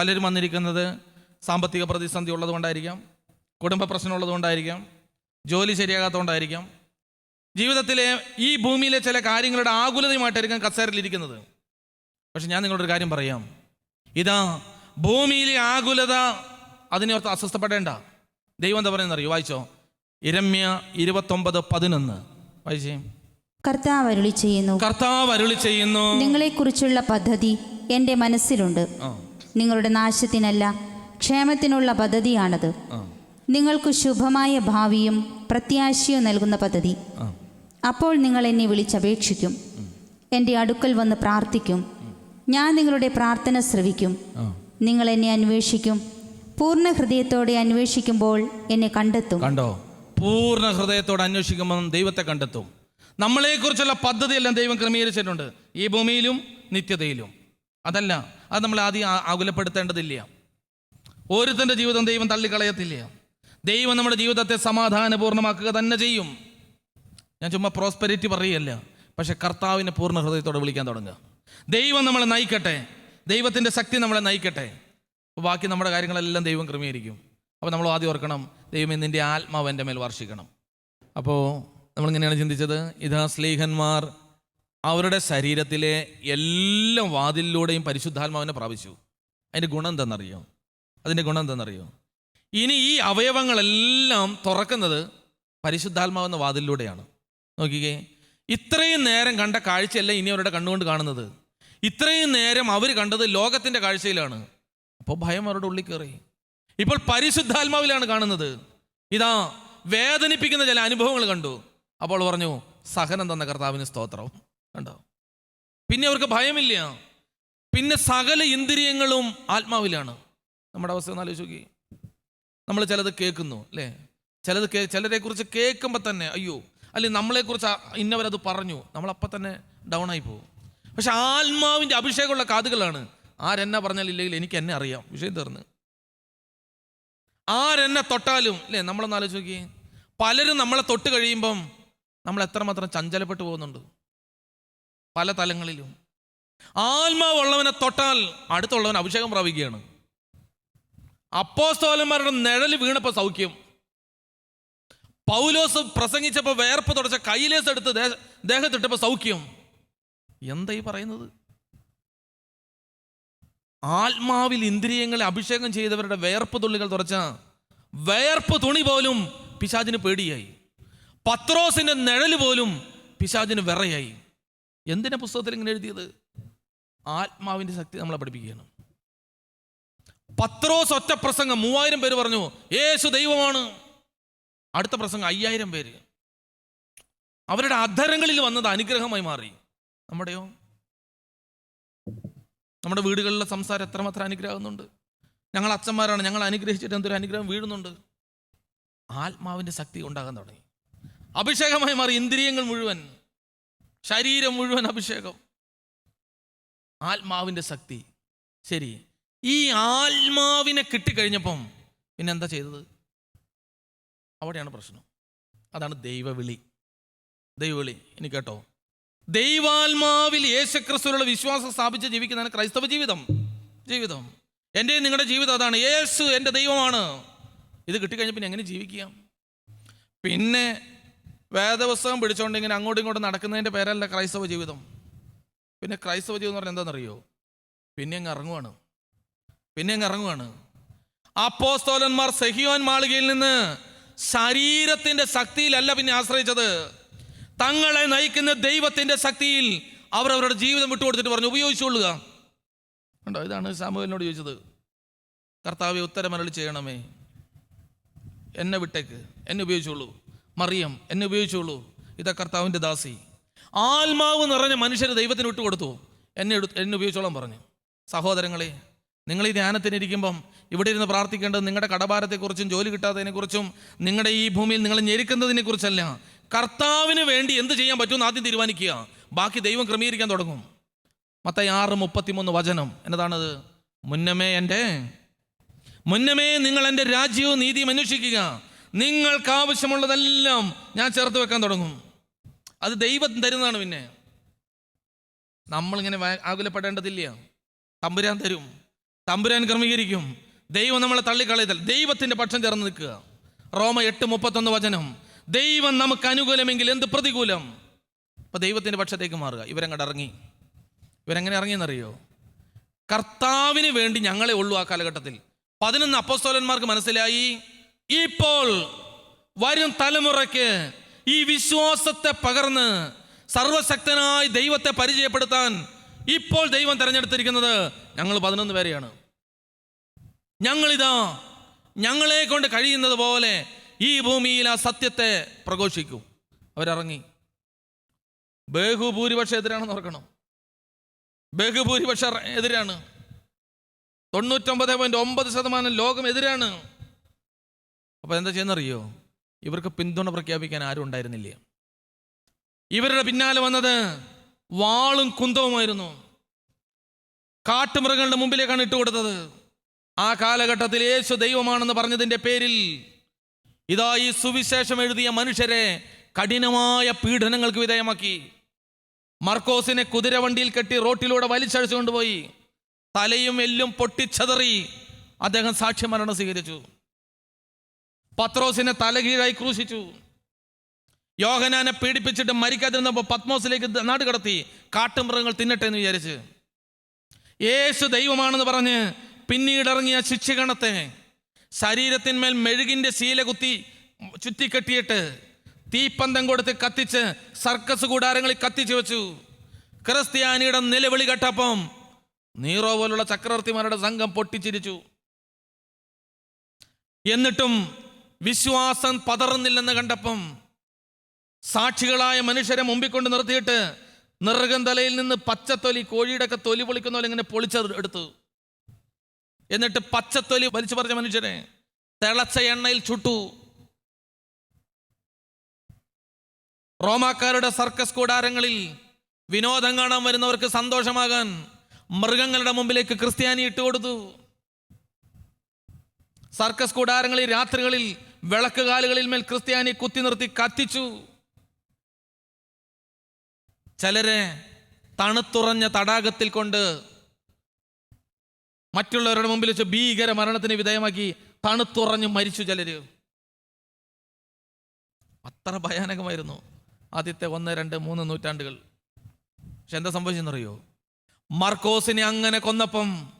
പലരും വന്നിരിക്കുന്നത് സാമ്പത്തിക പ്രതിസന്ധി ഉള്ളതുകൊണ്ടായിരിക്കാം കുടുംബ പ്രശ്നം ഉള്ളതുകൊണ്ടായിരിക്കാം ജോലി ശരിയാകാത്തതുകൊണ്ടായിരിക്കാം. ജീവിതത്തിലെ ഈ ഭൂമിയിലെ ചില കാര്യങ്ങളുടെ ആകുലതയുമായിട്ടായിരിക്കും കസേരയിലിരിക്കുന്നത് പക്ഷെ ഞാൻ നിങ്ങളോടൊരു കാര്യം പറയാം. ഇതാ ഭൂമിയിലെ ആകുലത അതിനെ ഓർത്ത് അസ്വസ്ഥപ്പെടേണ്ട. ദൈവം എന്താ പറയുന്നത് അറിയോ? വായിച്ചോ. ഇരമ്യ ഇരുപത്തൊമ്പത് പതിനൊന്ന്. വായിച്ചേ. കർത്താവ് അരുളി ചെയ്യുന്നു. കർത്താവ് അരുളി ചെയ്യുന്നു. നിങ്ങളെ കുറിച്ചുള്ള പദ്ധതി എന്റെ മനസ്സിലുണ്ട്. നിങ്ങളുടെ നാശത്തിനല്ല ക്ഷേമത്തിനുള്ള പദ്ധതിയാണത്. നിങ്ങൾക്ക് ശുഭമായ ഭാവിയും പ്രത്യാശയും നൽകുന്ന പദ്ധതി. അപ്പോൾ നിങ്ങൾ എന്നെ വിളിച്ചപേക്ഷിക്കും. എന്റെ അടുക്കൽ വന്ന് പ്രാർത്ഥിക്കും. ഞാൻ നിങ്ങളുടെ പ്രാർത്ഥന ശ്രവിക്കും. നിങ്ങൾ എന്നെ അന്വേഷിക്കും. പൂർണ ഹൃദയത്തോടെ അന്വേഷിക്കുമ്പോൾ എന്നെ കണ്ടെത്തും. കണ്ടോ? പൂർണ ഹൃദയത്തോടെ അന്വേഷിക്കുമ്പോൾ ദൈവത്തെ കണ്ടെത്തും. നമ്മളെക്കുറിച്ചുള്ള പദ്ധതിയെല്ലാം ദൈവം ക്രമീകരിച്ചിട്ടുണ്ട്. ഈ ഭൂമിയിലും നിത്യതയിലും. അതല്ല അത് നമ്മൾ ആദ്യം ആകുലപ്പെടുത്തേണ്ടതില്ല. ഓരോരുത്തന്റെ ജീവിതം ദൈവം തള്ളിക്കളയത്തില്ല. ദൈവം നമ്മുടെ ജീവിതത്തെ സമാധാനപൂർണമാക്കുക തന്നെ ചെയ്യും. ഞാൻ ചുമ്മാ പ്രോസ്പെരിറ്റി പറയുകയല്ല പക്ഷെ കർത്താവിനെ പൂർണ ഹൃദയത്തോടെ വിളിക്കാൻ തുടങ്ങുക. ദൈവം നമ്മളെ നയിക്കട്ടെ. ദൈവത്തിന്റെ ശക്തി നമ്മളെ നയിക്കട്ടെ. ബാക്കി നമ്മുടെ കാര്യങ്ങളെല്ലാം ദൈവം ക്രമീകരിക്കും. അപ്പോൾ നമ്മൾ ആദ്യം ഓർക്കണം ദൈവം നിന്റെ ആത്മാവ് എന്റെ മേൽ വർഷിക്കണം. അപ്പോൾ നമ്മളിങ്ങനെയാണ് ചിന്തിച്ചത്. ഇതാ സ്ലീഹന്മാർ അവരുടെ ശരീരത്തിലെ എല്ലാ വാതിലിലൂടെയും പരിശുദ്ധാത്മാവിനെ പ്രാപിച്ചു. അതിന്റെ ഗുണം എന്തെന്നറിയോ അതിന്റെ ഗുണം എന്തെന്നറിയോ ഇനി ഈ അവയവങ്ങളെല്ലാം തുറക്കുന്നത് പരിശുദ്ധാത്മാവെന്ന വാതിലിലൂടെയാണ്. നോക്കിക്കേ. ഇത്രയും നേരം കണ്ട കാഴ്ചയല്ല ഇനി അവരുടെ കണ്ണുകൊണ്ട് കാണുന്നത്. ഇത്രയും നേരം അവർ കണ്ടത് ലോകത്തിന്റെ കാഴ്ചയിലാണ്. അപ്പോൾ ഭയം അവരുടെ ഉള്ളിൽ കയറി. ഇപ്പോൾ പരിശുദ്ധാത്മാവിലാണ് കാണുന്നത്. ഇതാ വേദനിപ്പിക്കുന്ന ചില അനുഭവങ്ങൾ കണ്ടു. അപ്പോൾ പറഞ്ഞു സഹനം തന്ന കർത്താവിന് സ്തോത്രം. കണ്ടോ പിന്നെ അവർക്ക് ഭയമില്ല. പിന്നെ സകല ഇന്ദ്രിയങ്ങളും ആത്മാവിലാണ്. നമ്മുടെ അവസ്ഥ ഒന്ന് ആലോചിച്ച് നോക്കി. നമ്മൾ ചിലത് കേൾക്കുന്നു അല്ലേ? ചിലത് കേ ചിലരെ കുറിച്ച് കേൾക്കുമ്പോൾ തന്നെ അയ്യോ അല്ലെങ്കിൽ നമ്മളെക്കുറിച്ച് ഇന്നവരത് പറഞ്ഞു നമ്മളപ്പം തന്നെ ഡൗൺ ആയി പോകും. പക്ഷെ ആത്മാവിന്റെ അഭിഷേകമുള്ള കാതുകളാണ്. ആരെന്നെ പറഞ്ഞാൽ ഇല്ലെങ്കിൽ എനിക്ക് എന്നെ അറിയാം. വിഷയം തീർന്ന്. ആരെന്നെ തൊട്ടാലും അല്ലേ? നമ്മളൊന്ന് ആലോചിച്ച് നോക്കി. പലരും നമ്മളെ തൊട്ട് കഴിയുമ്പം നമ്മൾ എത്രമാത്രം ചഞ്ചലപ്പെട്ടു പോകുന്നുണ്ട്. പല തലങ്ങളിലും. ആത്മാവുള്ളവനെ തൊട്ടാൽ അടുത്തുള്ളവൻ അഭിഷേകം പ്രാപിക്കുകയാണ്. അപ്പോസ്തോലന്മാരുടെ നിഴൽ വീണപ്പോൾ സൗഖ്യം. പൗലോസ് പ്രസംഗിച്ചപ്പോൾ വേർപ്പ് തുടച്ച കൈലേസ് എടുത്ത് ദേഹത്തിട്ടപ്പോൾ സൗഖ്യം. എന്താ ഈ പറയുന്നത്? ആത്മാവിൽ ഇന്ദ്രിയങ്ങളെ അഭിഷേകം ചെയ്തവരുടെ വേർപ്പ് തുള്ളികൾ തുറച്ച വേർപ്പ് തുണി പോലും പിശാചിന് പേടിയായി. പത്രോസിന്റെ നിഴൽ പോലും പിശാചിന് വിറയായി. എന്തിനാ പുസ്തകത്തിൽ ഇങ്ങനെ എഴുതിയത്? ആത്മാവിന്റെ ശക്തി നമ്മളെ പഠിപ്പിക്കുകയാണ്. പത്രോസ് ഒറ്റ പ്രസംഗം. മൂവായിരം പേര് പറഞ്ഞു യേശു ദൈവമാണ്. അടുത്ത പ്രസംഗം അയ്യായിരം പേര്. അവരുടെ അധരങ്ങളിൽ വന്നത് അനുഗ്രഹമായി മാറി. നമ്മുടെയോ? നമ്മുടെ വീടുകളിലെ സംസാരം എത്രമാത്രം അനുഗ്രഹമാകുന്നുണ്ട്? ഞങ്ങൾ അച്ഛന്മാരാണ് ഞങ്ങൾ അനുഗ്രഹിച്ചിട്ട് എന്തൊരു അനുഗ്രഹം വീഴുന്നുണ്ട്? ആത്മാവിന്റെ ശക്തി ഉണ്ടാകാൻ തുടങ്ങി. അഭിഷേകമായി മാറി ഇന്ദ്രിയങ്ങൾ മുഴുവൻ. ശരീരം മുഴുവൻ അഭിഷേകം. ആത്മാവിന്റെ ശക്തി. ശരി. ഈ ആത്മാവിനെ കിട്ടിക്കഴിഞ്ഞപ്പം പിന്നെ എന്താ ചെയ്തത്? അവിടെയാണ് പ്രശ്നം. അതാണ് ദൈവവിളി. ദൈവവിളി. ഇനി കേട്ടോ. ദൈവാത്മാവിൽ യേശുക്രിസ്തുവിലുള്ള വിശ്വാസം സ്ഥാപിച്ച് ജീവിക്കുന്നതാണ് ക്രൈസ്തവ ജീവിതം. ജീവിതം. എന്റെ നിങ്ങളുടെ ജീവിതം അതാണ്. യേശു എന്റെ ദൈവമാണ്. ഇത് കിട്ടിക്കഴിഞ്ഞ പിന്നെ എങ്ങനെ ജീവിക്കാം? പിന്നെ വേദപുസ്തകം പിടിച്ചുകൊണ്ട് ഇങ്ങനെ അങ്ങോട്ടും ഇങ്ങോട്ടും നടക്കുന്നതിന്റെ പേരല്ല ക്രൈസ്തവ ജീവിതം. പിന്നെ ക്രൈസ്തവ ജീവിതം എന്ന് പറഞ്ഞാൽ എന്താണെന്നറിയോ? പിന്നെ അങ്ങ് ഇറങ്ങുവാണ്. പിന്നെ അങ്ങ് ഇറങ്ങുവാണ്. അപ്പോസ്തോലന്മാർ സെഹിയോൻ മാളികയിൽ നിന്ന് ശരീരത്തിന്റെ ശക്തിയിലല്ല പിന്നെ ആശ്രയിച്ചത്. തങ്ങളെ നയിക്കുന്ന ദൈവത്തിന്റെ ശക്തിയിൽ അവർ അവരുടെ ജീവിതം വിട്ടുകൊടുത്തിട്ട് പറഞ്ഞു ഉപയോഗിച്ചുകൊള്ളുക. കണ്ടോ? ഇതാണ് സാമുവലിനോട് ചോദിച്ചത്. കർത്താവെ ഉത്തരമരളി ചെയ്യണമേ. എന്നെ വിട്ടേക്ക്. എന്നെ ഉപയോഗിച്ചോളൂ മറിയം എന്നെ ഉപയോഗിച്ചോളൂ ഇതാ കർത്താവിന്റെ ദാസി. ആത്മാവ് നിറഞ്ഞ മനുഷ്യർ ദൈവത്തിന് വിട്ടുകൊടുത്തു. എന്നെ എടുത്ത് എന്നെ ഉപയോഗിച്ചോളാൻ പറഞ്ഞു. സഹോദരങ്ങളെ നിങ്ങൾ ഈ ധ്യാനത്തിനിരിക്കുമ്പം ഇവിടെ ഇരുന്ന് പ്രാർത്ഥിക്കേണ്ടത് നിങ്ങളുടെ കടഭാരത്തെക്കുറിച്ചും ജോലി കിട്ടാത്തതിനെക്കുറിച്ചും നിങ്ങളുടെ ഈ ഭൂമിയിൽ നിങ്ങൾ ഞെരുക്കുന്നതിനെക്കുറിച്ചല്ല. കർത്താവിന് വേണ്ടി എന്ത് ചെയ്യാൻ പറ്റുമെന്ന് ആദ്യം തീരുമാനിക്കുക. ബാക്കി ദൈവം ക്രമീകരിക്കാൻ തുടങ്ങും. മത്തായി ആറ് മുപ്പത്തിമൂന്ന് വചനം. എന്നതാണത്? മുന്നമേ എന്റെ മുന്നമേ നിങ്ങൾ എന്റെ രാജ്യവും നീതിയും അന്വേഷിക്കുക. നിങ്ങൾക്ക് ആവശ്യമുള്ളതെല്ലാം ഞാൻ ചേർത്ത് വെക്കാൻ തുടങ്ങും. അത് ദൈവം തരുന്നതാണ് പിന്നെ. നമ്മളിങ്ങനെ ആകുലപ്പെടേണ്ടതില്ല. തമ്പുരാൻ തരും. തമ്പുരാൻ ക്രമീകരിക്കും. ദൈവം നമ്മളെ തള്ളിക്കളയതല്ല ദൈവത്തിന്റെ പക്ഷം ചേർന്ന് നിൽക്കുക. റോമ എട്ട് മുപ്പത്തൊന്ന് വചനം. ദൈവം നമുക്ക് അനുകൂലമെങ്കിൽ എന്ത് പ്രതികൂലം? അപ്പൊ ദൈവത്തിന്റെ പക്ഷത്തേക്ക് മാറുക. ഇവരങ്ങോട്ട് ഇറങ്ങി. ഇവരെങ്ങനെ ഇറങ്ങിയെന്നറിയോ? കർത്താവിന് വേണ്ടി ഞങ്ങളെ ഉള്ളു ആ കാലഘട്ടത്തിൽ. പതിനൊന്ന് അപ്പോസ്തോലന്മാർക്ക് മനസ്സിലായി. ഇപ്പോൾ വരും തലമുറയ്ക്ക് ഈ വിശ്വാസത്തെ പകർന്ന് സർവശക്തനായ ദൈവത്തെ പരിചയപ്പെടുത്താൻ ഇപ്പോൾ ദൈവം തിരഞ്ഞെടുത്തിരിക്കുന്നത് ഞങ്ങൾ പതിനൊന്ന് പേരെയാണ്. ഞങ്ങളിതാ ഞങ്ങളെ കൊണ്ട് കഴിയുന്നത് പോലെ ഈ ഭൂമിയിൽ ആ സത്യത്തെ പ്രഘോഷിക്കും. അവരിറങ്ങി. ബഹുഭൂരിപക്ഷം എതിരാണെന്ന് ഓർക്കണം. ബഹുഭൂരിപക്ഷം എതിരാണ്. തൊണ്ണൂറ്റൊമ്പത് പോയിന്റ് ഒമ്പത് ശതമാനം ലോകം എതിരാണ്. അപ്പൊ എന്താ ചെയ്യുന്നറിയോ? ഇവർക്ക് പിന്തുണ പ്രഖ്യാപിക്കാൻ ആരും ഉണ്ടായിരുന്നില്ല. ഇവരുടെ പിന്നാലെ വന്നത് വാളും കുന്തവുമായിരുന്നു. കാട്ടുമൃഗങ്ങളുടെ മുമ്പിലേക്കാണ് ഇട്ടുകൊടുത്തത് ആ കാലഘട്ടത്തിൽ യേശു ദൈവമാണെന്ന് പറഞ്ഞതിന്റെ പേരിൽ ഇതാ ഈ സുവിശേഷം എഴുതിയ മനുഷ്യരെ കഠിനമായ പീഡനങ്ങൾക്ക് വിധേയമാക്കി. മർക്കോസിനെ കുതിരവണ്ടിയിൽ കെട്ടി റോട്ടിലൂടെ വലിച്ചഴിച്ചു കൊണ്ടുപോയി തലയും എല്ലും പൊട്ടിച്ചതറി അദ്ദേഹം സാക്ഷ്യമരണം സ്വീകരിച്ചു. പത്രോസിനെ തലകീഴായി ക്രൂശിച്ചു. യോഹനാനെ പീഡിപ്പിച്ചിട്ട് മരിക്കാതിരുന്നപ്പോൾ പത്മോസിലേക്ക് നാട് കടത്തി കാട്ടുമൃഗങ്ങൾ തിന്നട്ടെ എന്ന് വിചാരിച്ച്. യേശു ദൈവമാണെന്ന് പറഞ്ഞ് പിന്നീട് ഇറങ്ങിയ ശിക്ഷകണത്തെ ശരീരത്തിന്മേൽ മെഴുകിന്റെ ശീല കുത്തി ചുറ്റിക്കെട്ടിയിട്ട് തീപ്പന്തം കൊടുത്ത് കത്തിച്ച് സർക്കസ് കൂടാരങ്ങളിൽ കത്തിച്ചു വെച്ചു. ക്രിസ്ത്യാനിയുടെ നിലവിളി കേട്ടപ്പം നീറോ പോലുള്ള ചക്രവർത്തിമാരുടെ സംഘം പൊട്ടിച്ചിരിച്ചു. എന്നിട്ടും വിശ്വാസം പതറുന്നില്ലെന്ന് കണ്ടപ്പം സാക്ഷികളായ മനുഷ്യരെ മുമ്പിൽ കൊണ്ട് നിർത്തിയിട്ട് നിറകം തലയിൽ നിന്ന് പച്ചത്തൊലി കോഴിയുടെ ഒക്കെ തൊലി പൊളിക്കുന്ന പോലെ ഇങ്ങനെ പൊളിച്ചത് എടുത്തു. എന്നിട്ട് പച്ചത്തൊലി വലിച്ചു പറഞ്ഞ മനുഷ്യരെ തിളച്ച എണ്ണയിൽ ചുട്ടു. റോമാക്കാരുടെ സർക്കസ് കൂടാരങ്ങളിൽ വിനോദം കാണാൻ വരുന്നവർക്ക് സന്തോഷമാകാൻ മൃഗങ്ങളുടെ മുമ്പിലേക്ക് ക്രിസ്ത്യാനി ഇട്ടുകൊടുത്തു. സർക്കസ് കൂടാരങ്ങളിൽ രാത്രികളിൽ വിളക്ക് കാലുകളിൽ മേൽ ക്രിസ്ത്യാനി കുത്തി നിർത്തി കത്തിച്ചു. ചിലരെ തണുത്തുറഞ്ഞ തടാകത്തിൽ കൊണ്ട് മറ്റുള്ളവരുടെ മുമ്പിൽ വെച്ച് ഭീകര മരണത്തിന് വിധേയമാക്കി തണുത്തുറഞ്ഞ് മരിച്ചു ചിലര്. അത്ര ഭയാനകമായിരുന്നു ആദ്യത്തെ ഒന്ന് രണ്ട് മൂന്ന് നൂറ്റാണ്ടുകൾ. പക്ഷെ എന്താ സംഭവിച്ചെന്നറിയോ? മർക്കോസിനെ അങ്ങനെ കൊന്നപ്പം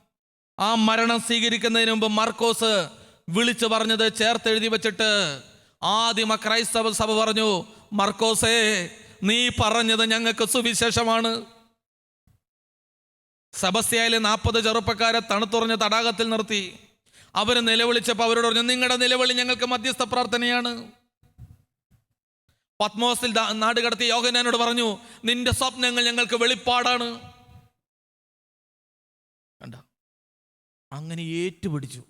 ആ മരണം സ്വീകരിക്കുന്നതിന് മുമ്പ് മർക്കോസ് വിളിച്ചു പറഞ്ഞത് ചേർത്തെഴുതി വെച്ചിട്ട് ആദിമ ക്രൈസ്തവ സഭ പറഞ്ഞു മർക്കോസേ നീ പറഞ്ഞത് ഞങ്ങൾക്ക് സുവിശേഷമാണ്. സബസ്യയിലെ നാൽപ്പത് ചെറുപ്പക്കാരെ തണുത്തുറഞ്ഞ തടാകത്തിൽ നിർത്തി. അവർ നിലവിളിച്ചപ്പോൾ അവരോട് പറഞ്ഞു നിങ്ങളുടെ നിലവിളി ഞങ്ങൾക്ക് മധ്യസ്ഥ പ്രാർത്ഥനയാണ്. പത്മോസിൽ നാട് കടത്തി യോഹനാനോട് പറഞ്ഞു നിന്റെ സ്വപ്നങ്ങൾ ഞങ്ങൾക്ക് വെളിപ്പാടാണ്. അങ്ങനെ ഏറ്റുപിടിച്ചു.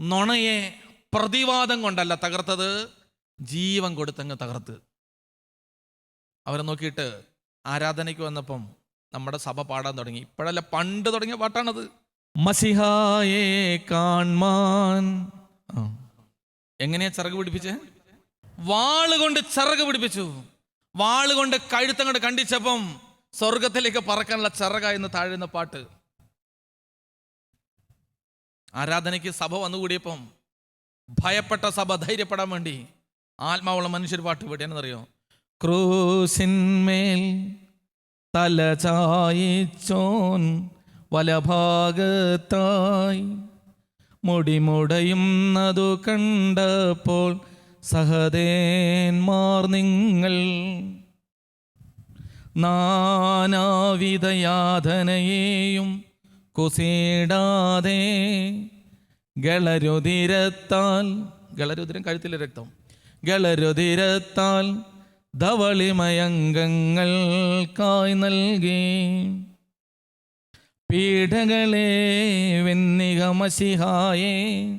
നുണയെ പ്രതിവാദം കൊണ്ടല്ല തകർത്തത് ജീവൻ കൊടുത്തങ്ങ് തകർത്ത്. അവരെ നോക്കിയിട്ട് ആരാധനയ്ക്ക് വന്നപ്പം നമ്മുടെ സഭ പാടാൻ തുടങ്ങി. ഇപ്പോഴല്ല പണ്ട് തുടങ്ങിയ പാട്ടാണത്. മസിഹായെ കാൺമാൻ. എങ്ങനെയാ ചിറക് പിടിപ്പിച്ചേ? വാൾ കൊണ്ട് ചിറക് പിടിപ്പിച്ചു. വാളുകൊണ്ട് കഴുത്തങ്ങോട്ട് കണ്ടിച്ചപ്പം സ്വർഗത്തിലേക്ക് പറക്കാനുള്ള ചിറക എന്ന് താഴുന്ന പാട്ട്. ആരാധനയ്ക്ക് സഭ വന്നുകൂടിയപ്പം ഭയപ്പെട്ട സഭ ധൈര്യപ്പെടാൻ വേണ്ടി ആത്മാവുള്ള മനുഷ്യർ പാട്ട് വിടേന്നറിയോ ക്രൂസിന്മേൽ തല ചായിച്ചോൻ വലഭാഗത്തായി മുടിമുടയുന്നതു കണ്ടപ്പോൾ സഹദേന്മാർ നിങ്ങൾ നാനാവിധയാതനയെയും കുസീടാതെ ഗളരുതിരത്താൽ ഗളരുതിരം കഴുത്തിലെ രക്തം. ഗളരുതിരത്താൽ ധവളിമയംഗങ്ങൾക്കായി നൽകി. പീഠകളെ വെന്നികമശിഹായെ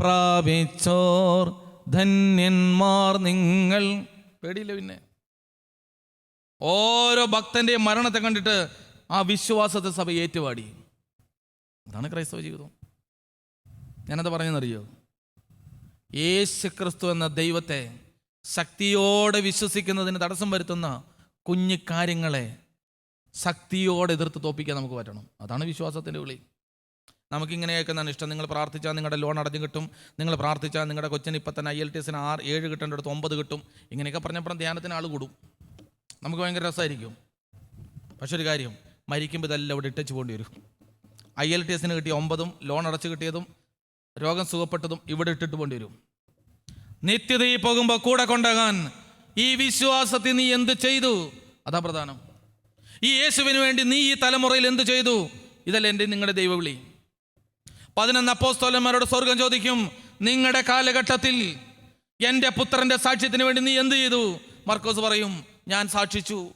പ്രാപിച്ചോർ ധന്യന്മാർ നിങ്ങൾ. പേടിയില്ല പിന്നെ? ഓരോ ഭക്തന്റെയും മരണത്തെ കണ്ടിട്ട് ആ വിശ്വാസത്തെ സഭ ഏറ്റുപാടി അതാണ് ക്രൈസ്തവ ജീവിതം. ഞാനത് പറഞ്ഞെന്നറിയോ യേശു ക്രിസ്തു എന്ന ദൈവത്തെ ശക്തിയോടെ വിശ്വസിക്കുന്നതിന് തടസ്സം വരുത്തുന്ന കുഞ്ഞു കാര്യങ്ങളെ ശക്തിയോടെ എതിർത്ത് തോപ്പിക്കാൻ നമുക്ക് പറ്റണം. അതാണ് വിശ്വാസത്തിന്റെ വിളി. നമുക്കിങ്ങനെ കേൾക്കുന്നതാണ് ഇഷ്ടം. നിങ്ങൾ പ്രാർത്ഥിച്ചാൽ നിങ്ങളുടെ ലോൺ അടഞ്ഞു കിട്ടും. നിങ്ങൾ പ്രാർത്ഥിച്ചാൽ നിങ്ങളുടെ കൊച്ചിന് ഇപ്പം തന്നെ ഐ എൽ ടി എസിന് ആറ് ഏഴ് കിട്ടേണ്ടടുത്ത് ഒമ്പത് കിട്ടും. ഇങ്ങനെയൊക്കെ പറഞ്ഞപ്പോൾ ധ്യാനത്തിന് ആൾ കൂടും. നമുക്ക് ഭയങ്കര രസമായിരിക്കും. പക്ഷെ ഒരു കാര്യം മരിക്കുമ്പോൾ ഇതെല്ലാം ഇവിടെ ഇട്ടച്ച് പോകേണ്ടി വരും. ഐ എൽ ടി എസിന് കിട്ടിയ ഒമ്പതും ലോൺ അടച്ചു കിട്ടിയതും രോഗം സുഖപ്പെട്ടതും ഇവിടെ ഇട്ടിട്ട് കൊണ്ടുവരും വരും. നിത്യതയിൽ പോകുമ്പോൾ കൂടെ കൊണ്ടാകാൻ ഈ വിശ്വാസത്തിൽ നീ എന്ത് ചെയ്തു? അതാ പ്രധാനം. ഈ യേശുവിന് വേണ്ടി നീ ഈ തലമുറയിൽ എന്ത് ചെയ്തു? ഇതല്ല എന്റെ നിങ്ങളുടെ ദൈവവിളി. പതിനൊന്ന് അപ്പോസ്തോലന്മാരോട് സ്വർഗം ചോദിക്കും നിങ്ങളുടെ കാലഘട്ടത്തിൽ എന്റെ പുത്രന്റെ സാക്ഷ്യത്തിന് വേണ്ടി നീ എന്ത് ചെയ്തു? മർക്കോസ് പറയും ഞാൻ സാക്ഷിച്ചു.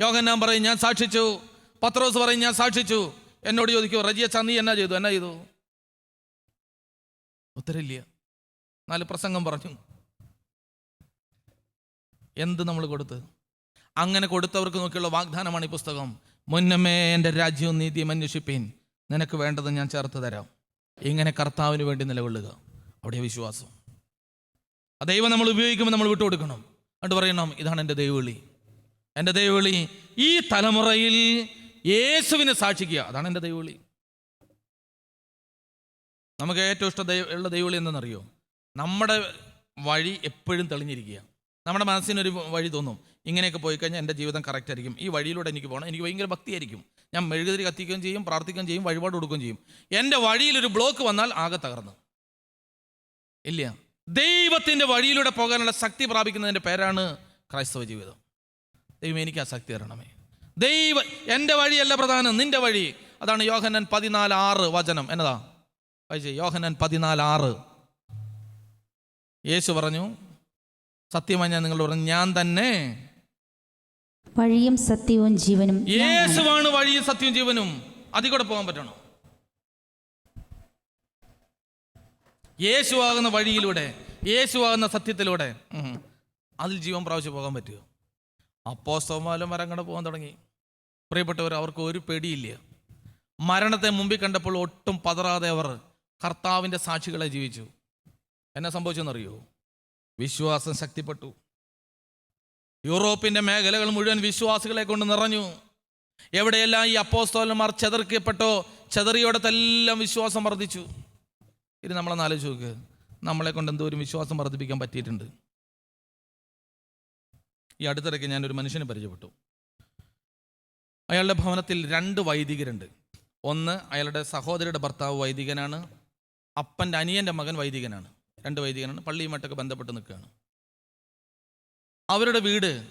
യോഹന്നാൻ പറയും ഞാൻ സാക്ഷിച്ചു. പത്രോസ് പറയും ഞാൻ സാക്ഷിച്ചു. എന്നോട് ചോദിക്കൂ റജിയച്ച നീ എന്നാ ചെയ്തു? എന്നാ ചെയ്തു? ഉത്തരമില്ല നാല് പ്രസംഗം പറഞ്ഞു. എന്ത് നമ്മൾ കൊടുത്ത്? അങ്ങനെ കൊടുത്തവർക്ക് നോക്കിയുള്ള വാഗ്ദാനമാണ് ഈ പുസ്തകം. മുന്നമേ എന്റെ രാജ്യവും നീതിയും അന്വേഷിപ്പീൻ. നിനക്ക് വേണ്ടത് ഞാൻ ചേർത്ത് തരാം. ഇങ്ങനെ കർത്താവിന് വേണ്ടി നിലകൊള്ളുക. അവിടെ വിശ്വാസം. ആ ദൈവം നമ്മൾ ഉപയോഗിക്കുമ്പോൾ നമ്മൾ വിട്ടുകൊടുക്കണം എന്നിട്ട് പറയണം ഇതാണ് എന്റെ ദൈവവിളി. എന്റെ ദൈവവിളി ഈ തലമുറയിൽ യേശുവിനെ സാക്ഷിക്കുക. അതാണ് എന്റെ ദൈവളി നമുക്ക് ഏറ്റവും ഇഷ്ടം ദൈവ ഉള്ള ദൈവവിളി എന്തെന്നറിയോ? നമ്മുടെ വഴി എപ്പോഴും തെളിഞ്ഞിരിക്കുക. നമ്മുടെ മനസ്സിനൊരു വഴി തോന്നും. ഇങ്ങനെയൊക്കെ പോയി കഴിഞ്ഞാൽ എന്റെ ജീവിതം കറക്റ്റ് ആയിരിക്കും ഈ വഴിയിലൂടെ എനിക്ക് പോകണം. എനിക്ക് ഭയങ്കര ഭക്തിയായിരിക്കും. ഞാൻ മെഴുകുതിരി കത്തിക്കുകയും ചെയ്യും പ്രാർത്ഥിക്കുകയും ചെയ്യും വഴിപാട് കൊടുക്കുകയും ചെയ്യും. എന്റെ വഴിയിലൊരു ബ്ലോക്ക് വന്നാൽ ആകെ തകർന്നു. ഇല്ല. ദൈവത്തിന്റെ വഴിയിലൂടെ പോകാനുള്ള ശക്തി പ്രാപിക്കുന്നതിന്റെ പേരാണ് ക്രൈസ്തവ ജീവിതം. ദൈവം എനിക്ക് ആ ശക്തി തരണമേ. ദൈവ എന്റെ വഴിയല്ല പ്രധാനം നിന്റെ വഴി. അതാണ് യോഹനൻ പതിനാല് ആറ് വചനം. എന്നതാ? വായിച്ചേ യോഹനൻ പതിനാല് ആറ് യേശു പറഞ്ഞു സത്യമായി ഞാൻ നിങ്ങൾ പറഞ്ഞു ഞാൻ തന്നെ വഴിയും സത്യവും ജീവനും. യേശുവാണ് വഴിയും സത്യവും ജീവനും. അതിൽ കൂടെ പോകാൻ പറ്റണോ? യേശുവാകുന്ന വഴിയിലൂടെ യേശുവാകുന്ന സത്യത്തിലൂടെ അതിൽ ജീവൻ പ്രാവശ്യം പോകാൻ പറ്റുമോ അപ്പോസ്തവന്മാരും മരം കൂടെ പോകാൻ തുടങ്ങി. പ്രിയപ്പെട്ടവർ അവർക്ക് ഒരു പേടിയില്ല. മരണത്തെ മുമ്പിൽ കണ്ടപ്പോൾ ഒട്ടും പതറാതെ അവർ കർത്താവിന്റെ സാക്ഷികളെ ജീവിച്ചു. എന്നെ സംഭവിച്ചെന്നറിയോ? വിശ്വാസം ശക്തിപ്പെട്ടു. യൂറോപ്പിന്റെ മേഖലകൾ മുഴുവൻ വിശ്വാസികളെ കൊണ്ട് നിറഞ്ഞു. എവിടെയെല്ലാം ഈ അപ്പോസ്തോലന്മാർ ചെതറിക്കപ്പെട്ടോ ചെതറിയോടത്തെല്ലാം വിശ്വാസം വർദ്ധിച്ചു. ഇത് നമ്മളൊന്ന് ആലോചിച്ച് നോക്ക്. നമ്മളെ കൊണ്ട് എന്തോ ഒരു വിശ്വാസം വർദ്ധിപ്പിക്കാൻ പറ്റിയിട്ടുണ്ട്. ഈ അടുത്തിടയ്ക്ക് ഞാനൊരു മനുഷ്യനെ പരിചയപ്പെട്ടു. അയാളുടെ ഭവനത്തിൽ രണ്ട് വൈദികരുണ്ട്. ഒന്ന് അയാളുടെ സഹോദരിയുടെ ഭർത്താവ് വൈദികനാണ്. അപ്പന്റെ അനിയന്റെ മകൻ വൈദികനാണ്. രണ്ട് വൈദികനാണ്. പള്ളിയുമായിട്ടൊക്കെ ബന്ധപ്പെട്ട് നിൽക്കുകയാണ്. അവരുടെ വീട്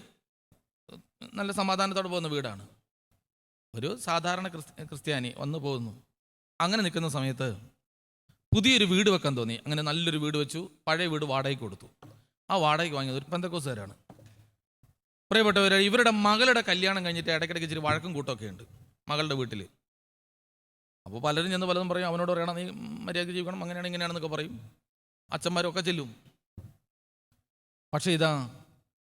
നല്ല സമാധാനത്തോടെ പോകുന്ന വീടാണ്. ഒരു സാധാരണ ക്രിസ്ത്യ ക്രിസ്ത്യാനി വന്നു പോകുന്നു. അങ്ങനെ നിൽക്കുന്ന സമയത്ത് പുതിയൊരു വീട് വെക്കാൻ തോന്നി. അങ്ങനെ നല്ലൊരു വീട് വെച്ചു. പഴയ വീട് വാടകയ്ക്ക് കൊടുത്തു. ആ വാടകയ്ക്ക് വാങ്ങിയത് ഒരു പെന്തക്കോസുകാരാണ്. പ്രിയപ്പെട്ടവർ ഇവരുടെ മകളുടെ കല്യാണം കഴിഞ്ഞിട്ട് ഇടയ്ക്കിടയ്ക്ക് ഇച്ചിരി വഴക്കും കൂട്ടമൊക്കെ ഉണ്ട് മകളുടെ വീട്ടിൽ അപ്പോൾ പലരും ചെന്ന് പലതും പറയും അവനോട് പറയണം നീ മര്യാദയ്ക്ക് ജീവിക്കണം അങ്ങനെയാണ് ഇങ്ങനെയാണെന്നൊക്കെ പറയും. അച്ഛന്മാരൊക്കെ ചെല്ലും. പക്ഷേ ഇതാ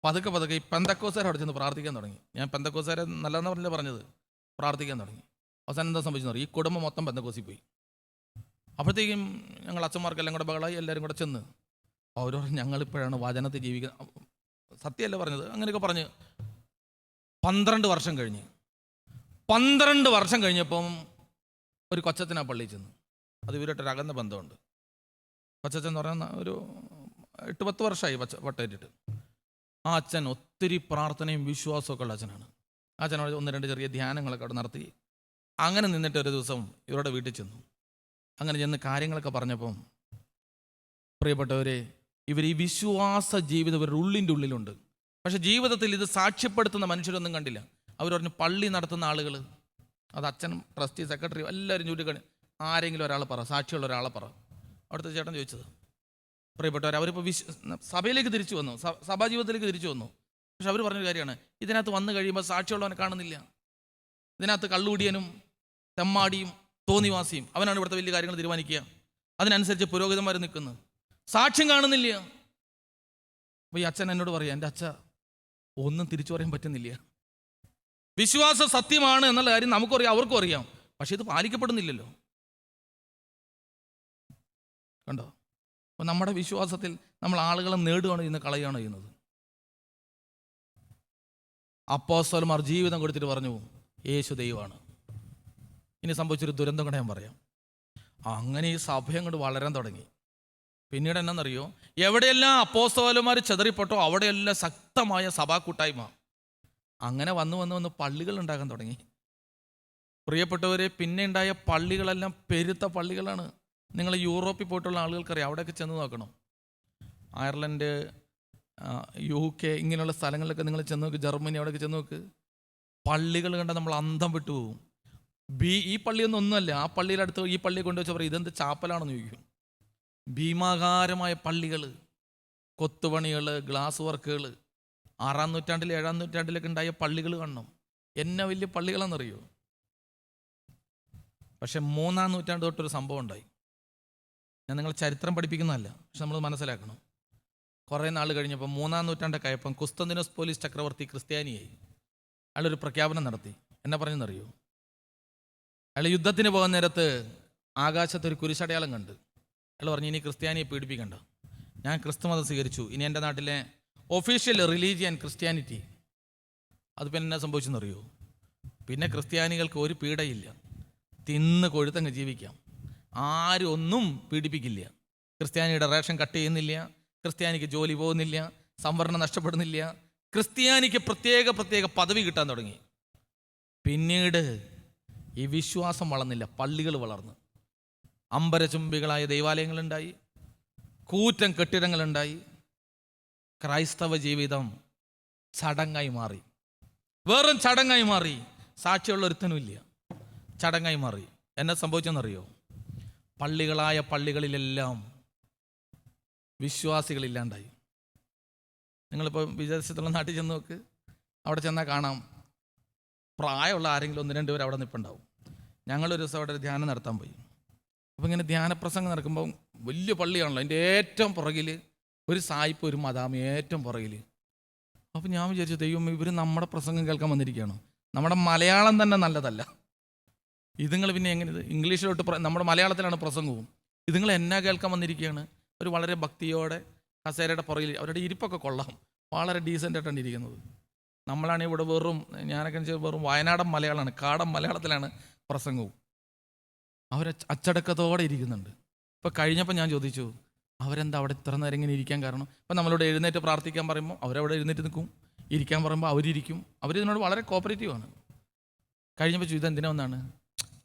പതുക്കെ പതുക്കെ ഈ പെന്തക്കോസാർ അവിടെ ചെന്ന് പ്രാർത്ഥിക്കാൻ തുടങ്ങി. ഞാൻ പെന്തക്കോസാരെ നല്ലതെന്ന് പറഞ്ഞില്ല പറഞ്ഞത്? പ്രാർത്ഥിക്കാൻ തുടങ്ങി. അവസാനം എന്താ സംഭവിച്ചെന്ന് ഈ കുടുംബം മൊത്തം പെന്തക്കോസിൽ പോയി. അപ്പോഴത്തേക്കും ഞങ്ങൾ അച്ഛന്മാർക്കെല്ലാം കൂടെ ബഹളായി എല്ലാവരും കൂടെ ചെന്ന്. അവർ പറഞ്ഞു ഞങ്ങളിപ്പോഴാണ് വചനത്തിൽ ജീവിക്കുന്നത് സത്യമല്ല പറഞ്ഞത്? അങ്ങനെയൊക്കെ പറഞ്ഞ് പന്ത്രണ്ട് വർഷം കഴിഞ്ഞ്. പന്ത്രണ്ട് വർഷം കഴിഞ്ഞപ്പം ഒരു കൊച്ചത്തിന് പള്ളി ചെന്നു. അത് ഇവരായിട്ടൊരു അകന്ന ബന്ധമുണ്ട്. കൊച്ചച്ഛൻ എന്ന് പറയുന്ന ഒരു എട്ട് പത്ത് വർഷമായി പച്ച വട്ടേറ്റിട്ട്. ആ അച്ഛൻ ഒത്തിരി പ്രാർത്ഥനയും വിശ്വാസമൊക്കെ ഉള്ള അച്ഛനാണ്. ആ അച്ഛനോട് ഒന്ന് രണ്ട് ചെറിയ ധ്യാനങ്ങളൊക്കെ അവിടെ നടത്തി. അങ്ങനെ നിന്നിട്ട് ഒരു ദിവസം ഇവരുടെ വീട്ടിൽ ചെന്നു. അങ്ങനെ ചെന്ന് കാര്യങ്ങളൊക്കെ പറഞ്ഞപ്പം പ്രിയപ്പെട്ടവരെ ഇവർ ഈ വിശ്വാസ ജീവിതം ഇവരുടെ ഉള്ളിന്റെ ഉള്ളിലുണ്ട്. പക്ഷെ ജീവിതത്തിൽ ഇത് സാക്ഷ്യപ്പെടുത്തുന്ന മനുഷ്യരൊന്നും കണ്ടില്ല. അവർ പറഞ്ഞു പള്ളി നടത്തുന്ന ആളുകൾ അത് അച്ഛൻ ട്രസ്റ്റി സെക്രട്ടറി എല്ലാവരും ചൂണ്ടിക്കണി ആരെങ്കിലും ഒരാളെ പറ സാക്ഷിയുള്ള ഒരാളെ പറ. അവിടുത്തെ ചേട്ടൻ ചോദിച്ചത്. പ്രിയപ്പെട്ടവർ അവരിപ്പോൾ വിശ് സഭയിലേക്ക് തിരിച്ചു വന്നു സഭാ ജീവിതത്തിലേക്ക് തിരിച്ചു വന്നു. പക്ഷെ അവർ പറഞ്ഞൊരു കാര്യമാണ് ഇതിനകത്ത് വന്നു കഴിയുമ്പോൾ സാക്ഷിയുള്ളവനെ കാണുന്നില്ല. ഇതിനകത്ത് കള്ളുകൂടിയനും തെമ്മാടിയും തോന്നിവാസിയും അവനാണ് ഇവിടുത്തെ വലിയ കാര്യങ്ങൾ തീരുമാനിക്കുക. അതിനനുസരിച്ച് പുരോഹിതന്മാർ നിൽക്കുന്നു. സാക്ഷ്യം കാണുന്നില്ല. അപ്പോൾ ഈ അച്ഛൻ എന്നോട് പറയാം എന്റെ അച്ഛ ഒന്നും തിരിച്ചു പറയാൻ പറ്റുന്നില്ല. വിശ്വാസം സത്യമാണ് എന്നുള്ള കാര്യം നമുക്കറിയാം അവർക്കും അറിയാം. പക്ഷെ ഇത് പാലിക്കപ്പെടുന്നില്ലല്ലോ. കണ്ടോ? അപ്പോൾ നമ്മുടെ വിശ്വാസത്തിൽ നമ്മൾ ആളുകളെ നേടുകയാണോ ചെയ്യുന്നത് കളയുകയാണോ ചെയ്യുന്നത്. അപ്പോസ്തലന്മാർ ജീവിതം കൊടുത്തിട്ട് പറഞ്ഞു യേശു ദൈവമാണ്. ഇനി സംഭവിച്ചൊരു ദുരന്തം കൂടെ ഞാൻ പറയാം. അങ്ങനെ ഈ സഭ അങ്ങോട്ട് വളരാൻ തുടങ്ങി. പിന്നീട് എന്നറിയോ എവിടെയെല്ലാം അപ്പോസ്തോലന്മാർ ചെതറിപ്പെട്ടോ അവിടെയെല്ലാം ശക്തമായ സഭാ കൂട്ടായ്മ അങ്ങനെ വന്ന് വന്ന് വന്ന് പള്ളികൾ ഉണ്ടാകാൻ തുടങ്ങി. പ്രിയപ്പെട്ടവരെ പിന്നെ ഉണ്ടായ പള്ളികളെല്ലാം പെരുത്ത പള്ളികളാണ്. നിങ്ങൾ യൂറോപ്പിൽ പോയിട്ടുള്ള ആളുകൾക്കറിയാം അവിടെയൊക്കെ ചെന്ന് നോക്കണം. അയർലൻഡ് യു കെ ഇങ്ങനെയുള്ള സ്ഥലങ്ങളിലൊക്കെ നിങ്ങൾ ചെന്ന് നോക്ക്. ജർമ്മനി അവിടെയൊക്കെ ചെന്ന് നോക്ക്. പള്ളികൾ കണ്ട നമ്മൾ അന്തം വിട്ടു പോകും ബി ഈ പള്ളിയൊന്നും ഒന്നുമല്ല. ആ പള്ളിയുടെ അടുത്ത് ഈ പള്ളി കൊണ്ടുവച്ച് പറയും ഇതെന്ത് ചാപ്പലാണെന്ന് ചോദിക്കും. ഭീമാകാരമായ പള്ളികൾ കൊത്തുപണികൾ ഗ്ലാസ് വർക്കുകൾ ആറാം നൂറ്റാണ്ടിൽ ഏഴാം നൂറ്റാണ്ടിലൊക്കെ ഉണ്ടായ പള്ളികൾ കാണണം. എന്നെ വലിയ പള്ളികളാണെന്നറിയോ പക്ഷെ മൂന്നാം നൂറ്റാണ്ട് തൊട്ടൊരു സംഭവം ഉണ്ടായി. ഞാൻ നിങ്ങളെ ചരിത്രം പഠിപ്പിക്കുന്നതല്ല പക്ഷെ നമ്മൾ മനസ്സിലാക്കണം. കുറേ നാൾ കഴിഞ്ഞപ്പോൾ മൂന്നാം നൂറ്റാണ്ടൊക്കെ കയപ്പം കുസ്തന്തിനോസ് പോലീസ് ചക്രവർത്തി ക്രിസ്ത്യാനിയായി. അയാളൊരു പ്രഖ്യാപനം നടത്തി. എന്നെ പറഞ്ഞെന്നറിയോ? അയാൾ യുദ്ധത്തിന് പോകുന്ന നേരത്ത് ആകാശത്തൊരു കുരിശടയാളം കണ്ട്. അയാൾ പറഞ്ഞു ഇനി ക്രിസ്ത്യാനിയെ പീഡിപ്പിക്കണ്ട. ഞാൻ ക്രിസ്തുമതം സ്വീകരിച്ചു. ഇനി എന്റെ നാട്ടിലെ ഒഫീഷ്യൽ റിലീജിയൻ ക്രിസ്ത്യാനിറ്റി അത് പിന്നെ എന്നാ സംഭവിച്ചെന്നറിയോ? പിന്നെ ക്രിസ്ത്യാനികൾക്ക് ഒരു പീഡയില്ല. തിന്ന് കൊഴുത്തങ്ങ് ജീവിക്കാം. ആരും ഒന്നും പീഡിപ്പിക്കില്ല. ക്രിസ്ത്യാനിയുടെ റേഷൻ കട്ട് ചെയ്യുന്നില്ല. ക്രിസ്ത്യാനിക്ക് ജോലി പോകുന്നില്ല. സംവരണം നഷ്ടപ്പെടുന്നില്ല. ക്രിസ്ത്യാനിക്ക് പ്രത്യേക പ്രത്യേക പദവി കിട്ടാൻ തുടങ്ങി. പിന്നീട് ഈ വിശ്വാസം വളർന്നില്ല. പള്ളികൾ വളർന്നു. അമ്പരചുംബികളായ ദൈവാലയങ്ങളുണ്ടായി. കൂറ്റൻ കെട്ടിടങ്ങളുണ്ടായി. ക്രൈസ്തവ ജീവിതം ചടങ്ങായി മാറി. വെറും ചടങ്ങായി മാറി. സാക്ഷിയുള്ള ഒരുത്തനുമില്ല. ചടങ്ങായി മാറി. എന്നെ സംഭവിച്ചെന്നറിയോ? പള്ളികളായ പള്ളികളിലെല്ലാം വിശ്വാസികളില്ലാണ്ടായി. നിങ്ങളിപ്പോൾ വിദേശത്തുള്ള നാട്ടിൽ ചെന്ന് നോക്ക്. അവിടെ ചെന്നാൽ കാണാം. പ്രായമുള്ള ആരെങ്കിലും ഒന്ന് രണ്ട് പേര് അവിടെ നിൽപ്പുണ്ടാവും ഞങ്ങളൊരു ദിവസം അവിടെ ധ്യാനം നടത്താൻ പോയി. അപ്പോൾ ഇങ്ങനെ ധ്യാനപ്രസംഗം നടക്കുമ്പോൾ വലിയ പള്ളിയാണല്ലോ. അതിന്റെ ഏറ്റവും പുറകിൽ ഒരു സായിപ്പ് ഒരു മദാമി ഏറ്റവും പുറകിൽ അപ്പോൾ ഞാൻ വിചാരിച്ചു ദൈവം ഇവർ നമ്മുടെ പ്രസംഗം കേൾക്കാൻ വന്നിരിക്കുകയാണ്? നമ്മുടെ മലയാളം തന്നെ നല്ലതല്ല. ഇതുങ്ങൾ പിന്നെ എങ്ങനെ ഇംഗ്ലീഷിലോട്ട് നമ്മുടെ മലയാളത്തിലാണ് പ്രസംഗവും. ഇതുങ്ങൾ എന്നാ കേൾക്കാൻ വന്നിരിക്കുകയാണ്? അവർ വളരെ ഭക്തിയോടെ കസേരയുടെ പുറകിൽ അവരുടെ ഇരിപ്പൊക്കെ കൊള്ളാം. വളരെ ഡീസന്റ് ആയിട്ടാണ് ഇരിക്കുന്നത്. നമ്മളാണ് ഇവിടെ വെറും ഞാനൊക്കെ വെറും വയനാടൻ മലയാളമാണ് കാടൻ മലയാളത്തിലാണ് പ്രസംഗവും. അവർ അച്ചടക്കത്തോടെ ഇരിക്കുന്നുണ്ട്. ഇപ്പോൾ കഴിഞ്ഞപ്പോൾ ഞാൻ ചോദിച്ചു അവരെന്താ അവിടെ ഇത്ര നേരം ഇങ്ങനെ ഇരിക്കാൻ കാരണം? ഇപ്പം നമ്മളോട് എഴുന്നേറ്റ് പ്രാർത്ഥിക്കാൻ പറയുമ്പോൾ അവരവിടെ എഴുന്നേറ്റ് നിൽക്കും. ഇരിക്കാൻ പറയുമ്പോൾ അവരിയ്ക്കും അവരിതിനോട് വളരെ കോപ്പറേറ്റീവാണ് കഴിഞ്ഞപ്പോൾ ചോദിച്ചത് എന്തിനാ ഒന്നാണ്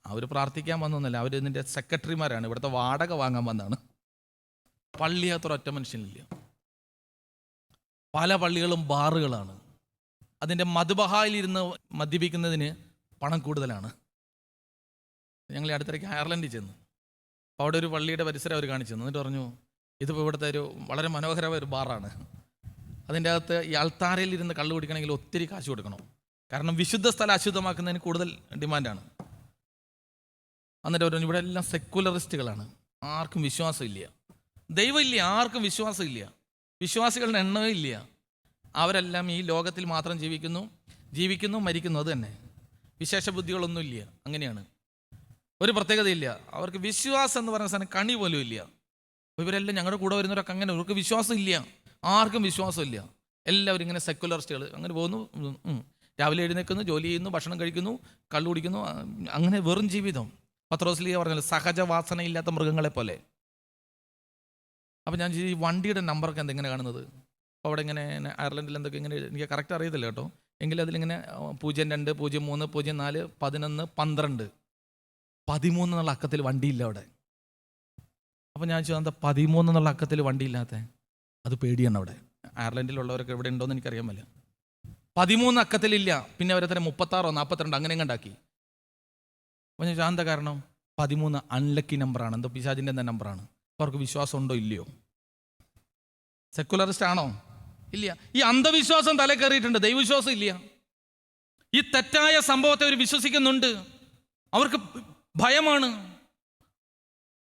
അവർ പ്രാർത്ഥിക്കാൻ വന്നൊന്നല്ല അവർ ഇതിന്റെ സെക്രട്ടറിമാരാണ് ഇവിടുത്തെ വാടക വാങ്ങാൻ വന്നാണ്. പള്ളിയാത്ര ഒറ്റ മനുഷ്യനില്ല. പല പള്ളികളും ബാറുകളാണ്. അതിന്റെ മധുബഹായിലിരുന്ന് മദ്യപിക്കുന്നതിന് പണം കൂടുതലാണ്. ഞങ്ങൾ അടുത്തിടയ്ക്ക് അയർലൻഡിൽ ചെന്ന്. അപ്പോൾ അവിടെ ഒരു പള്ളിയുടെ പരിസരം അവർ കാണിച്ചു. എന്നിട്ട് പറഞ്ഞു ഇതിപ്പോൾ ഇവിടുത്തെ ഒരു വളരെ മനോഹരമായ ഒരു ബാറാണ് അതിന്റെ അകത്ത് ഈ അൾത്താരയിൽ ഇരുന്ന് കള്ളു കുടിക്കണമെങ്കിൽ ഒത്തിരി കാശ് കൊടുക്കണം. കാരണം വിശുദ്ധ സ്ഥലം അശുദ്ധമാക്കുന്നതിന് കൂടുതൽ ഡിമാൻഡാണ്. എന്നിട്ട് പറഞ്ഞു ഇവിടെ എല്ലാം സെക്കുലറിസ്റ്റുകളാണ് ആർക്കും വിശ്വാസമില്ല ദൈവമില്ല ആർക്കും വിശ്വാസമില്ല വിശ്വാസികളുടെ എണ്ണമേ ഇല്ല. അവരെല്ലാം ഈ ലോകത്തിൽ മാത്രം ജീവിക്കുന്നു ജീവിക്കുന്നു മരിക്കുന്നു അത് തന്നെ. വിശേഷ ബുദ്ധികളൊന്നുമില്ല അങ്ങനെയാണ്. ഒരു പ്രത്യേകതയില്ല. അവർക്ക് വിശ്വാസം എന്ന് പറയുന്ന സാധനം കണി പോലും ഇല്ല. ഇവരെല്ലാം ഞങ്ങളുടെ കൂടെ വരുന്നവരൊക്കെ അങ്ങനെ അവർക്ക് വിശ്വാസം ഇല്ല. ആർക്കും വിശ്വാസമില്ല എല്ലാവരും ഇങ്ങനെ സെക്കുലറിസ്റ്റുകൾ അങ്ങനെ പോകുന്നു. രാവിലെ എഴുന്നേൽക്കുന്നു ജോലി ചെയ്യുന്നു ഭക്ഷണം കഴിക്കുന്നു കള്ളു കുടിക്കുന്നു അങ്ങനെ വെറും ജീവിതം. പത്രോസ്ലിയ പറഞ്ഞല്ലോ സഹജവാസനയില്ലാത്ത മൃഗങ്ങളെ പോലെ. അപ്പം ഞാൻ ഈ വണ്ടിയുടെ നമ്പറൊക്കെ എന്തെങ്ങനെ കാണുന്നത്? അപ്പോൾ അവിടെ ഇങ്ങനെ അയർലൻഡിൽ എന്തൊക്കെ ഇങ്ങനെ എനിക്ക് കറക്റ്റ് അറിയത്തില്ല കേട്ടോ. എങ്കിലും അതിലിങ്ങനെ പൂജ്യം രണ്ട് പൂജ്യം മൂന്ന് പൂജ്യം നാല് പതിനൊന്ന് പന്ത്രണ്ട്. പതിമൂന്ന് എന്നുള്ള അക്കത്തിൽ വണ്ടിയില്ല അവിടെ. അപ്പോൾ ഞാൻ ചോദിച്ചു എന്താ പതിമൂന്ന് എന്നുള്ള അക്കത്തിൽ വണ്ടിയില്ലാത്ത? അത് പേടിയാണ് അവിടെ. അയർലൻഡിലുള്ളവരൊക്കെ ഇവിടെ ഉണ്ടോയെന്ന് എനിക്കറിയാൻ പറ്റില്ല പതിമൂന്ന് അക്കത്തിലില്ല പിന്നെ അവരെ തന്നെ മുപ്പത്താറോ നാൽപ്പത്തിരണ്ടോ അങ്ങനെ കണ്ടാക്കി. അപ്പോൾ ഞാൻ എന്താ കാരണം? പതിമൂന്ന് അൺലക്കി നമ്പറാണ് എന്തോ പിശാജിന്റെ എന്താ നമ്പറാണ് അപ്പോൾ അവർക്ക് വിശ്വാസം ഉണ്ടോ ഇല്ലയോ? സെക്കുലറിസ്റ്റ് ആണോ? ഇല്ല. ഈ അന്ധവിശ്വാസം തല കയറിയിട്ടുണ്ട്. ദൈവവിശ്വാസം ഇല്ല. ഈ തെറ്റായ സംഭവത്തെ അവർ വിശ്വസിക്കുന്നുണ്ട്. അവർക്ക് ഭയമാണ്.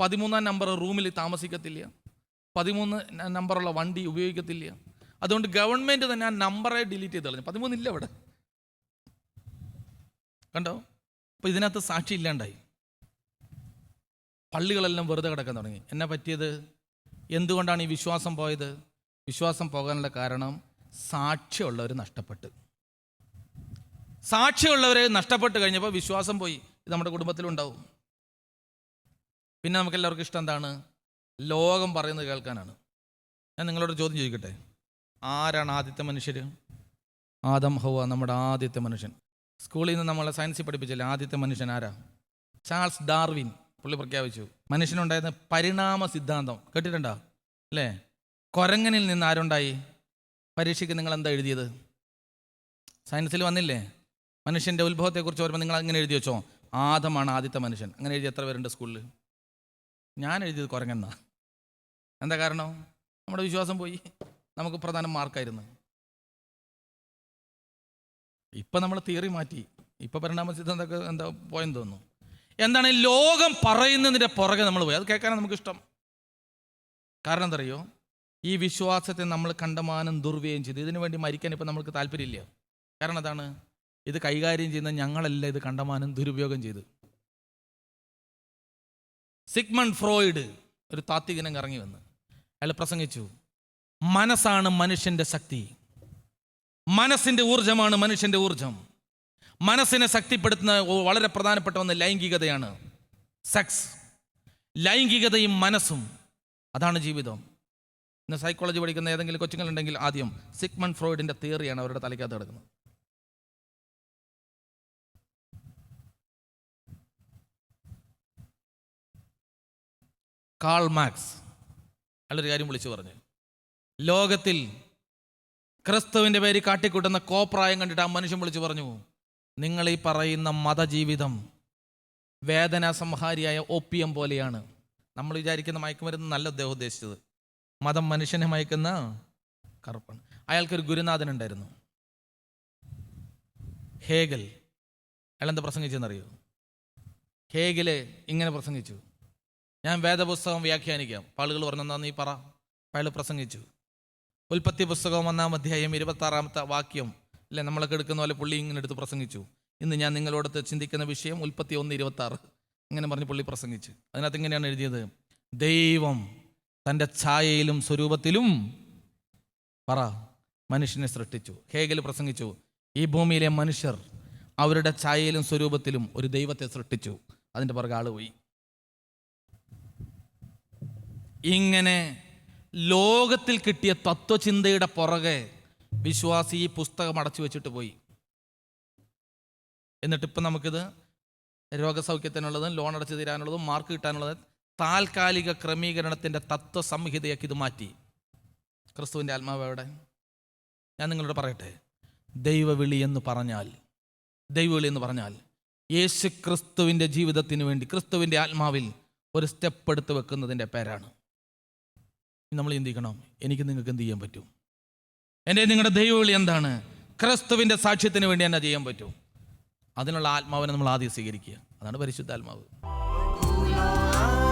പതിമൂന്നാം നമ്പർ റൂമിൽ താമസിക്കത്തില്ല. പതിമൂന്ന് നമ്പറുള്ള വണ്ടി ഉപയോഗിക്കത്തില്ല. അതുകൊണ്ട് ഗവൺമെന്റ് തന്നെ ആ നമ്പറെ ഡിലീറ്റ് ചെയ്ത് കളഞ്ഞു. പതിമൂന്നില്ല അവിടെ കണ്ടോ? അപ്പോൾ ഇതിനകത്ത് സാക്ഷി ഇല്ലാണ്ടായി. പള്ളികളെല്ലാം വെറുതെ കിടക്കാൻ തുടങ്ങി. എന്നെ പറ്റിയത്? എന്തുകൊണ്ടാണ് ഈ വിശ്വാസം പോയത്? വിശ്വാസം പോകാനുള്ള കാരണം സാക്ഷ്യമുള്ളവർ നഷ്ടപ്പെട്ട്. സാക്ഷ്യമുള്ളവരെ നഷ്ടപ്പെട്ട് കഴിഞ്ഞപ്പോൾ വിശ്വാസം പോയി. നമ്മുടെ കുടുംബത്തിലുണ്ടാവും. പിന്നെ നമുക്ക് എല്ലാവർക്കും ഇഷ്ടം എന്താണ്? ലോകം പറയുന്നത് കേൾക്കാനാണ്. ഞാൻ നിങ്ങളോട് ചോദ്യം ചോദിക്കട്ടെ? ആരാണ് ആദ്യത്തെ മനുഷ്യർ? ആദം ഹൗവ നമ്മുടെ ആദ്യത്തെ മനുഷ്യൻ. സ്കൂളിൽ നിന്ന് നമ്മളെ സയൻസിൽ പഠിപ്പിച്ചില്ലേ ആദ്യത്തെ മനുഷ്യൻ ആരാ? Charles Darwin. പുള്ളി പ്രഖ്യാപിച്ചു. മനുഷ്യനുണ്ടായിരുന്ന പരിണാമ സിദ്ധാന്തം. കേട്ടിട്ടുണ്ടോ? അല്ലേ? കൊരങ്ങനിൽ നിന്ന് ആരുണ്ടായി? പരീക്ഷയ്ക്ക് നിങ്ങൾ എന്താ എഴുതിയത്? സയൻസിൽ വന്നില്ലേ? മനുഷ്യന്റെ ഉത്ഭവത്തെക്കുറിച്ച് വരുമ്പോൾ നിങ്ങൾ അങ്ങനെ എഴുതി വെച്ചോ? ആദമാണ് ആദ്യത്തെ മനുഷ്യൻ. അങ്ങനെ എഴുതി എത്ര പേരുണ്ട് സ്കൂളിൽ ഞാൻ എഴുതിയത് കുരങ്ങെന്ന എന്താ കാരണം? നമ്മുടെ വിശ്വാസം പോയി. നമുക്ക് പ്രധാന മാർക്കായിരുന്നു. ഇപ്പം നമ്മൾ തിയറി മാറ്റി. ഇപ്പം പരിണാമ സിദ്ധാന്തമൊക്കെ എന്താ പോയെന്ന് തോന്നുന്നു? എന്താണ് ലോകം പറയുന്നതിന്റെ പുറകെ നമ്മൾ പോയി? അത് കേൾക്കാനാണ് നമുക്കിഷ്ടം. കാരണം എന്തറിയോ? ഈ വിശ്വാസത്തെ നമ്മൾ കണ്ടമാനം ദുർവ്യയം ചെയ്തു. ഇതിനു വേണ്ടി മരിക്കാൻ ഇപ്പം നമ്മൾക്ക് താല്പര്യമില്ല. കാരണം അതാണ് ഇത് കൈകാര്യം ചെയ്യുന്ന ഞങ്ങളല്ല ഇത് കണ്ടമാനം ദുരുപയോഗം ചെയ്തു. സിഗ്മൺ ഫ്രോയിഡ് ഒരു താത്വികനം ഇറങ്ങി വന്ന്. അയാൾ പ്രസംഗിച്ചു മനസ്സാണ് മനുഷ്യന്റെ ശക്തി. മനസ്സിന്റെ ഊർജമാണ് മനുഷ്യന്റെ ഊർജം മനസ്സിനെ ശക്തിപ്പെടുത്തുന്ന വളരെ പ്രധാനപ്പെട്ട ഒന്ന് ലൈംഗികതയാണ്. സെക്സ്. ലൈംഗികതയും മനസ്സും. അതാണ് ജീവിതം. ഇന്ന് സൈക്കോളജി പഠിക്കുന്ന ഏതെങ്കിലും കൊച്ചുങ്ങളുണ്ടെങ്കിൽ ആദ്യം സിഗ്മൺ ഫ്രോയിഡിന്റെ തിയറിയാണ് അവരുടെ തലയ്ക്കകത്ത് കിടക്കുന്നത്. കാൾ മാക്സ് അയാളൊരു കാര്യം വിളിച്ചു പറഞ്ഞു. ലോകത്തിൽ ക്രിസ്തുവിന്റെ പേര് കാട്ടിക്കൂട്ടുന്ന കോപ്രായം കണ്ടിട്ട് ആ മനുഷ്യൻ വിളിച്ചു പറഞ്ഞു നിങ്ങൾ ഈ പറയുന്ന മതജീവിതം വേദനാസംഹാരിയായ ഒപ്പിയം പോലെയാണ്. നമ്മൾ വിചാരിക്കുന്ന മയക്കുമരുന്ന് നല്ല അദ്ദേഹം ഉദ്ദേശിച്ചത്. മതം മനുഷ്യനെ മയക്കുന്ന കറുപ്പാണ്. അയാൾക്കൊരു ഗുരുനാഥൻ ഉണ്ടായിരുന്നു ഹേഗൽ. അയാൾ എന്താ പ്രസംഗിച്ചെന്നറിയോ ഹേഗൽ ഇങ്ങനെ പ്രസംഗിച്ചു. ഞാൻ വേദപുസ്തകം വ്യാഖ്യാനിക്കാം. ആളുകൾ പറഞ്ഞു എന്നാ നീ പറ. അയാൾ പ്രസംഗിച്ചു. ഉൽപ്പത്തി പുസ്തകം ഒന്നാം അധ്യായം ഇരുപത്തി ആറാമത്തെ വാക്യം. അല്ലെ നമ്മളൊക്കെ എടുക്കുന്ന പോലെ പുള്ളി ഇങ്ങനെ എടുത്ത് പ്രസംഗിച്ചു. ഇന്ന് ഞാൻ നിങ്ങളോടത്ത് ചിന്തിക്കുന്ന വിഷയം ഉൽപ്പത്തി ഒന്ന് ഇരുപത്തി ആറ് ഇങ്ങനെ പറഞ്ഞ് പുള്ളി പ്രസംഗിച്ചു. അതിനകത്ത് ഇങ്ങനെയാണ് എഴുതിയത്. ദൈവം തന്റെ ഛായയിലും സ്വരൂപത്തിലും പറ മനുഷ്യനെ സൃഷ്ടിച്ചു. ഹേഗൽ പ്രസംഗിച്ചു ഈ ഭൂമിയിലെ മനുഷ്യർ അവരുടെ ഛായയിലും സ്വരൂപത്തിലും ഒരു ദൈവത്തെ സൃഷ്ടിച്ചു. അതിന്റെ പുറകെ ആൾ പോയി. ഇങ്ങനെ ലോകത്തിൽ കിട്ടിയ തത്വചിന്തയുടെ പുറകെ വിശ്വാസി ഈ പുസ്തകം അടച്ചു വെച്ചിട്ട് പോയി. എന്നിട്ടിപ്പം നമുക്കിത് രോഗസൗഖ്യത്തിനുള്ളതും ലോൺ അടച്ചു തീരാനുള്ളതും മാർക്ക് കിട്ടാനുള്ളതും താൽക്കാലിക ക്രമീകരണത്തിന്റെ തത്വസംഹിതയാക്കി ഇത് മാറ്റി. ക്രിസ്തുവിന്റെ ആത്മാവ് എവിടെ? ഞാൻ നിങ്ങളോട് പറയട്ടെ. ദൈവവിളി എന്ന് പറഞ്ഞാൽ ദൈവവിളി എന്ന് പറഞ്ഞാൽ യേശു ക്രിസ്തുവിന്റെ ജീവിതത്തിന് വേണ്ടി ക്രിസ്തുവിന്റെ ആത്മാവിൽ ഒരു സ്റ്റെപ്പ് എടുത്ത് വെക്കുന്നതിന്റെ പേരാണ്. നമ്മൾ ചിന്തിക്കണം എനിക്ക് നിങ്ങൾക്ക് എന്ത് ചെയ്യാൻ പറ്റും? എന്റെ നിങ്ങളുടെ ദൈവവിളി എന്താണ്? ക്രിസ്തുവിന്റെ സാക്ഷ്യത്തിന് വേണ്ടി എന്നാ ചെയ്യാൻ പറ്റും. അതിനുള്ള ആത്മാവിനെ നമ്മൾ ആദ്യം സ്വീകരിക്കുക. അതാണ് പരിശുദ്ധ ആത്മാവ് Uno